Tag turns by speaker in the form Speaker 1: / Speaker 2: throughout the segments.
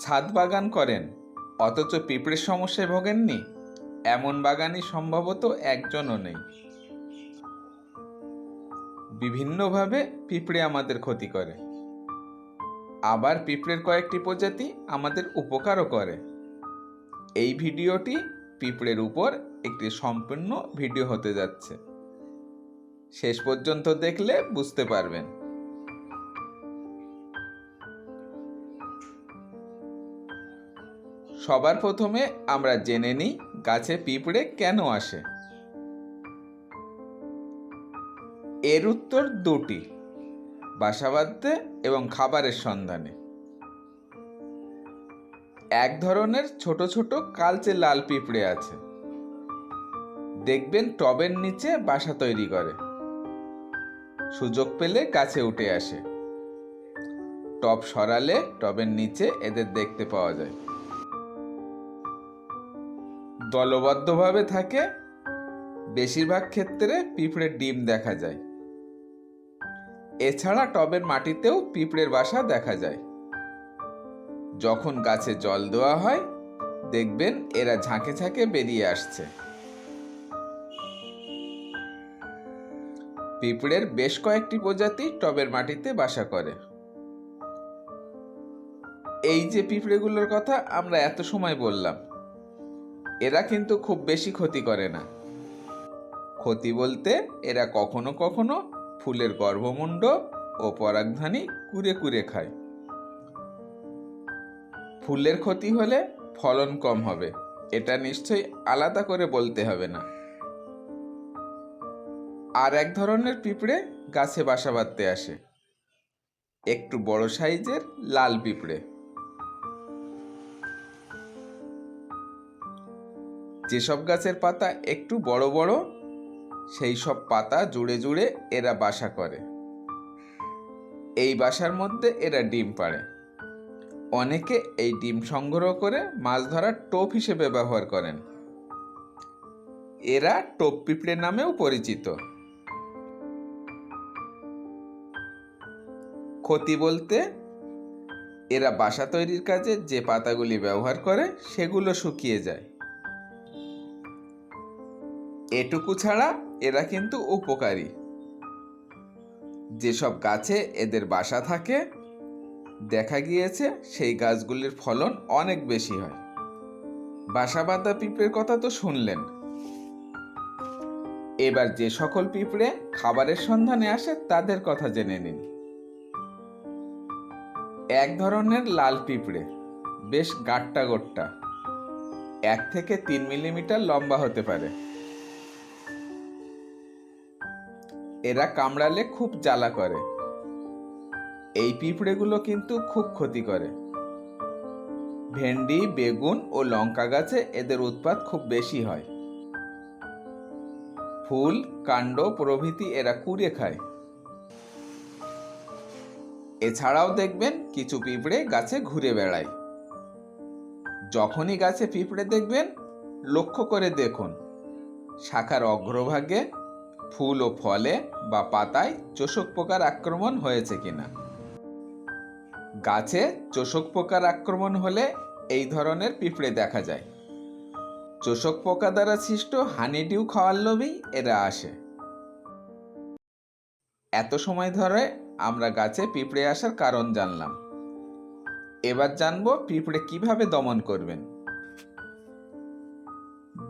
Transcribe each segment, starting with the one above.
Speaker 1: ছাদ বাগান করেন, অথচ পিঁপড়ের সমস্যায় ভোগেননি? এমন বাগানই সম্ভবত একজনও নেই। বিভিন্নভাবে পিঁপড়ে আমাদের ক্ষতি করে। আবার পিঁপড়ের কয়েকটি প্রজাতি আমাদের উপকারও করে। এই ভিডিওটি পিঁপড়ের উপর একটি সম্পূর্ণ ভিডিও হতে যাচ্ছে। শেষ পর্যন্ত দেখলে বুঝতে পারবেন। সবার প্রথমে আমরা জেনে নিই গাছে পিঁপড়ে কেন আসে। এর উত্তর দুটি বাসা বাঁধতে এবং খাবারের সন্ধানে। এক ধরনের ছোট ছোট কালচে লাল পিঁপড়ে আছে। দেখবেন টবের নিচে বাসা তৈরি করে। সুযোগ পেলে গাছে উঠে আসে। টব সরালে টবের নিচে এদের দেখতে পাওয়া যায়। দলবদ্ধভাবে থাকে, বেশিরভাগ ক্ষেত্রে পিঁপড়ের ডিম দেখা যায়। এছাড়া টবের মাটিতেও পিঁপড়ের বাসা দেখা যায়। যখন গাছে জল দেওয়া হয়, দেখবেন এরা ঝাঁকে ঝাঁকে বেরিয়ে আসছে। পিঁপড়ের বেশ কয়েকটি প্রজাতি টবের মাটিতে বাসা করে। এই যে পিঁপড়েগুলোর কথা আমরা এত সময় বললাম এরা কিন্তু খুব বেশি ক্ষতি করে না। ক্ষতি বলতে এরা কখনো কখনো ফুলের গর্ভমুণ্ড ও পরাগধানী কুরে কুরে খায়। ফুলের ক্ষতি হলে ফলন কম হবে, এটা নিশ্চয়ই আলাদা করে বলতে হবে না। আর এক ধরনের পিঁপড়ে গাছে বাসা বাঁধতে আসে, একটু বড় সাইজের লাল পিঁপড়ে। যেসব গাছের পাতা একটু বড় বড়, সেই সব পাতা জুড়ে জুড়ে এরা বাসা করে। এই বাসার মধ্যে এরা ডিম পাড়ে। অনেকে এই ডিম সংগ্রহ করে মাছ ধরার টোপ হিসেবে ব্যবহার করেন। এরা টোপ পিঁপড়ে নামেও পরিচিত। ক্ষতি বলতে, এরা বাসা তৈরির কাজে যে পাতাগুলি ব্যবহার করে, সেগুলো শুকিয়ে যায়। এটুকু ছাড়া এরা কিন্তু উপকারী। যেসব গাছে এদের বাসা থাকে, দেখা গিয়েছে সেই গাছগুলির ফলন অনেক বেশি হয়। বাসা বাঁধা পিঁপড়ের কথা তো শুনলেন। এবার যে সকল পিঁপড়ে খাবারের সন্ধানে আসে তাদের কথা জেনে নিন। এক ধরনের লাল পিঁপড়ে, বেশ গাট্টা গোট্টা, এক থেকে তিন মিলিমিটার লম্বা হতে পারে। এরা কামড়ালে খুব জ্বালা করে। এই পিঁপড়েগুলো কিন্তু খুব ক্ষতি করে। ভেন্ডি, বেগুন ও লঙ্কা গাছে এদের উৎপাত খুব বেশি হয়। ফুল, কাণ্ড, প্রভৃতি এরা কুড়ে খায়। এছাড়াও দেখবেন কিছু পিঁপড়ে গাছে ঘুরে বেড়ায়। যখনই গাছে পিঁপড়ে দেখবেন, লক্ষ্য করে দেখুন, শাখার অগ্রভাগে ফুল ও ফলে বা পাতায় চোষক পোকার আক্রমণ হয়েছে কিনা? গাছে চোষক পোকার আক্রমণ হলে এই ধরনের পিঁপড়ে দেখা যায়। চোষক পোকা দ্বারা সৃষ্ট হানিডিউ খাওয়ার লোভেই এরা আসে। এত সময় ধরে আমরা গাছে পিঁপড়ে আসার কারণ জানলাম। এবার জানব পিঁপড়ে কীভাবে দমন করবেন।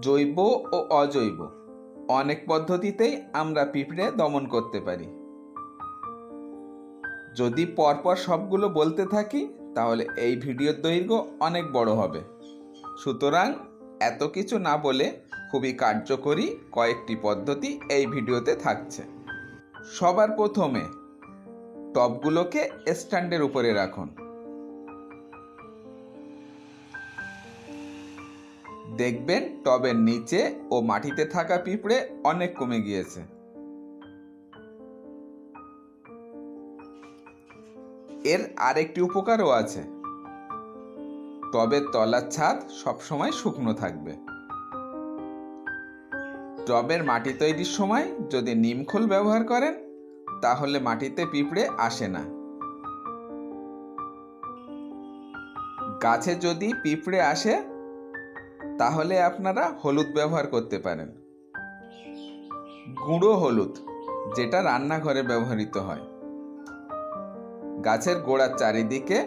Speaker 1: জৈব ও অজৈব অনেক পদ্ধতিতেই আমরা পিঁপড়ে দমন করতে পারি। যদি পরপর সবগুলো বলতে থাকি, তাহলে এই ভিডিওর দৈর্ঘ্য অনেক বড় হবে। সুতরাং এত কিছু না বলে খুবই কার্যকরী কয়েকটি পদ্ধতি এই ভিডিওতে থাকছে। সবার প্রথমে টবগুলোকে স্ট্যান্ডের উপরে রাখুন। দেখবেন টবের নিচে ও মাটিতে থাকা পিঁপড়ে অনেক কমে গিয়েছে। এর আরেকটি উপকারও আছে। টবের তলার ছাদ সবসময় শুকনো থাকবে। টবের মাটি তৈরির সময় যদি নিমখোল ব্যবহার করেন, তাহলে মাটিতে পিঁপড়ে আসে না। গাছে যদি পিঁপড়ে আসে তাহলে আপনারা হলুদ ব্যবহার করতে পারেন। গুঁড়ো হলুদ, যেটা রান্নাঘরে ব্যবহৃত হয়। গাছের গোড়ার চারিদিকে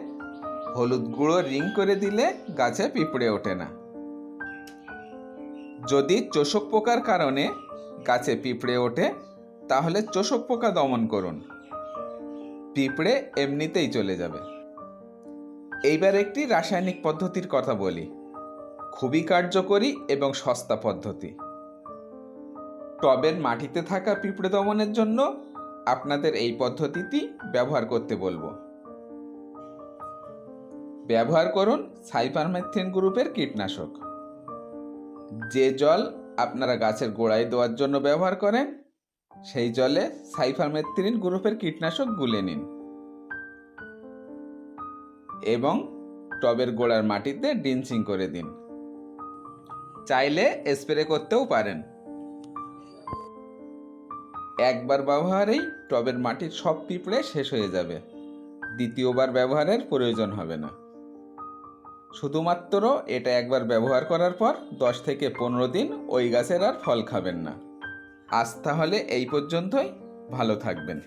Speaker 1: হলুদ গুঁড়ো রিং করে দিলে গাছে পিঁপড়ে ওঠে না। যদি চোষক পোকার কারণে গাছে পিঁপড়ে ওঠে, তাহলে চোষক পোকা দমন করুন। পিঁপড়ে এমনিতেই চলে যাবে। এইবার একটি রাসায়নিক পদ্ধতির কথা বলি। খুবই কার্যকরী এবং সস্তা পদ্ধতি। টবের মাটিতে থাকা পিঁপড়ে দমনের জন্য আপনাদের এই পদ্ধতিটি ব্যবহার করতে বলব। ব্যবহার করুন সাইপারমেথ্রিন গ্রুপের কীটনাশক। যে জল আপনারা গাছের গোড়ায় দেওয়ার জন্য ব্যবহার করেন, সেই জলে সাইফারমেথ্রিন গ্রুপের কীটনাশক গুলে নিন। এবং টবের গোড়ার মাটিতে ডিনচিং করে দিন। চাইলে স্প্রে করতেও পারেন। একবার ব্যবহারেই টবের মাটির সব পিঁপড়ে শেষ হয়ে যাবে। দ্বিতীয়বার ব্যবহারের প্রয়োজন হবে না। শুধুমাত্র এটা একবার ব্যবহার করার পর দশ থেকে পনেরো দিন ওই গাছের আর ফল খাবেন না। আজ তাহলে এই পর্যন্তই। ভালো থাকবেন।